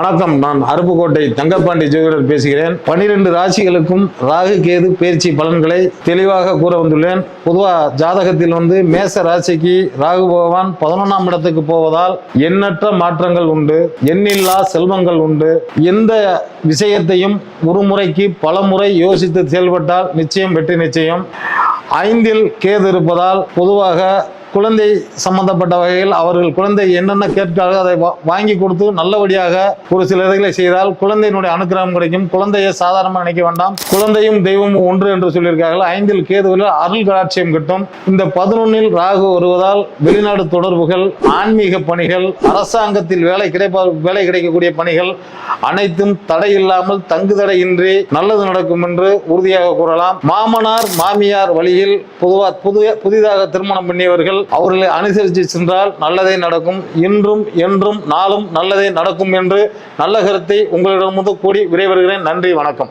வணக்கம். நான் அருப்புக்கோட்டை தங்கப்பாண்டி ஜோதிடர் பேசுகிறேன். பனிரெண்டு ராசிகளுக்கும் ராகு கேது பயிற்சி பலன்களை தெளிவாக கூற வந்துள்ளேன். பொதுவாக ஜாதகத்தில் வந்து மேச ராசிக்கு ராகு பகவான் பதினொன்றாம் இடத்துக்கு போவதால் எண்ணற்ற மாற்றங்கள் உண்டு. எண்ணில்லா செல்வங்கள் உண்டு. எந்த விஷயத்தையும் ஒரு முறைக்கு பல முறை யோசித்து செயல்பட்டால் நிச்சயம் வெற்றி நிச்சயம். ஐந்தில் கேது இருப்பதால் பொதுவாக குழந்தை சம்பந்தப்பட்ட வகையில் அவர்கள் குழந்தை என்னென்ன கேட்கிறார்கள் அதை வாங்கி கொடுத்து நல்லபடியாக ஒரு சில இதுகளை செய்தால் குழந்தையினுடைய அனுகிரகம் கிடைக்கும். குழந்தையை சாதாரணமாக நினைக்க வேண்டாம். குழந்தையும் தெய்வமும் ஒன்று என்று சொல்லியிருக்கார்கள் ஐந்தில் கேதுவில் அருள் கலாட்சியம் கிட்டும். இந்த பதினொன்னில் ராகு வருவதால் வெளிநாடு தொடர்புகள் ஆன்மீக பணிகள் அரசாங்கத்தில் வேலை கிடைப்ப வேலை கிடைக்கக்கூடிய பணிகள் அனைத்தும் தடையில்லாமல் தங்குதடையின்றி நல்லது நடக்கும் என்று உறுதியாக கூறலாம். மாமனார் மாமியார் வழியில் பொதுவாக புதிய புதிதாக திருமணம் பண்ணியவர்கள் அவர்களை அனுசரித்து சென்றால் நல்லதே நடக்கும். இன்றும் என்றும் நாளும் நல்லதே நடக்கும் என்று நல்ல கருத்தை உங்களிடமிருந்து கூடி விரைவருகிறேன் நன்றி வணக்கம்.